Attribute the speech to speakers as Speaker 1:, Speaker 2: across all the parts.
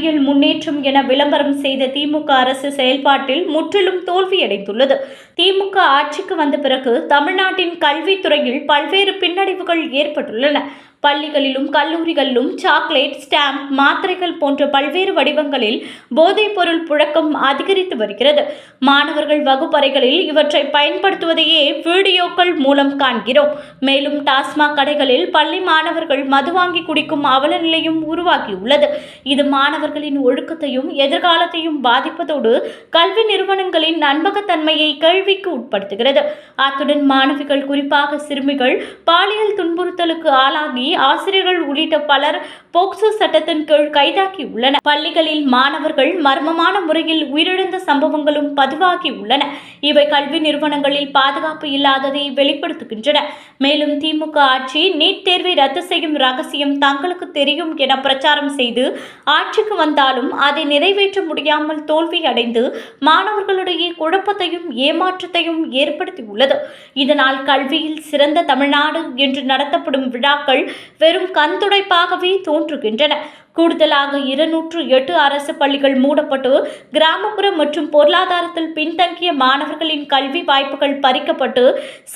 Speaker 1: கல்வியில் முன்னேற்றம் என விளம்பரம் செய்த திமுக அரசு செயல்பாட்டில் முற்றிலும் தோல்வியடைந்துள்ளது. திமுக ஆட்சிக்கு வந்த பிறகு தமிழ்நாட்டின் கல்வித்துறையில் பல்வேறு பின்னடைவுகள் ஏற்பட்டுள்ளன. பள்ளிகளிலும் கல்லூரிகளிலும் சாக்லேட் ஸ்டாம்ப் மாத்திரைகள் போன்ற பல்வேறு வடிவங்களில் போதைப் பொருள் புழக்கம் அதிகரித்து வருகிறது. மாணவர்கள் வகுப்பறைகளில் இவற்றை பயன்படுத்துவதையே வீடியோக்கள் மூலம் காண்கிறோம். மேலும் டாஸ்மாக் கடைகளில் பள்ளி மாணவர்கள் மது வாங்கி குடிக்கும் அவல நிலையும் உருவாகியுள்ளது. இது மாணவர்களின் ஒழுக்கத்தையும் எதிர்காலத்தையும் பாதிப்பதோடு கல்வி நிறுவனங்களின் நண்பகத்தன்மையை கேள்விக்கு உட்படுத்துகிறது. அத்துடன் மாணவிகள் குறிப்பாக சிறுமிகள் பாலியல் துன்புறுத்தலுக்கு ஆளாகி ஆசிரியர்கள் உள்ளிட்ட பலர் போக்சோ சட்டத்தின் கீழ் கைதாகியுள்ளனர். பள்ளிகளில் மாணவர்கள் மர்மமான முறையில் உயிரிழந்த சம்பவங்களும் பதிவாகி உள்ளன இவை கல்வி நிறுவனங்களில் பாதுகாப்பு இல்லாததை வெளிப்படுத்துகின்றன. மேலும் திமுக ஆட்சி நீட் தேர்வை ரத்து செய்யும் ரகசியம் தங்களுக்கு தெரியும் என பிரச்சாரம் செய்து ஆட்சிக்கு வந்தாலும் அதை நிறைவேற்ற முடியாமல் தோல்வி அடைந்து மாணவர்களிடையே குழப்பத்தையும் ஏமாற்றத்தையும் ஏற்படுத்தியுள்ளது. இதனால் கல்வியில் சிறந்த தமிழ்நாடு என்று நடத்தப்படும் விழாக்கள் வெறும் கண்துடைப்பாகவே தோன்றுகின்றன. கூடுதலாக இருநூற்று எட்டு அரசு பள்ளிகள் மூடப்பட்டு கிராமப்புற மற்றும் பொருளாதாரத்தில் பின்தங்கிய மாணவர்களின் கல்வி வாய்ப்புகள் பறிக்கப்பட்டு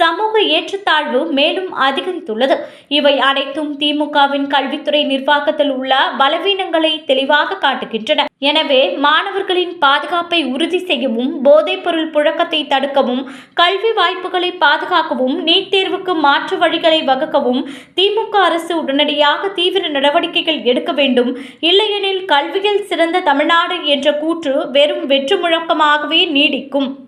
Speaker 1: சமூக ஏற்றத்தாழ்வு மேலும் அதிகரித்துள்ளது. இவை அனைத்தும் திமுகவின் கல்வித்துறை நிர்வாகத்தில் உள்ள பலவீனங்களை தெளிவாக காட்டுகின்றன. எனவே மாணவர்களின் பாதுகாப்பை உறுதி செய்யவும் போதைப்பொருள் புழக்கத்தை தடுக்கவும் கல்வி வாய்ப்புகளை பாதுகாக்கவும் நீட் தேர்வுக்கு மாற்று வழிகளை வகுக்கவும் திமுக அரசு உடனடியாக தீவிர நடவடிக்கைகள் எடுக்க வேண்டும் இல்லையெனில் கல்வியில் சிறந்த தமிழ்நாடு என்ற கூற்று வெறும் வெற்று முழக்கமாகவே நீடிக்கும்.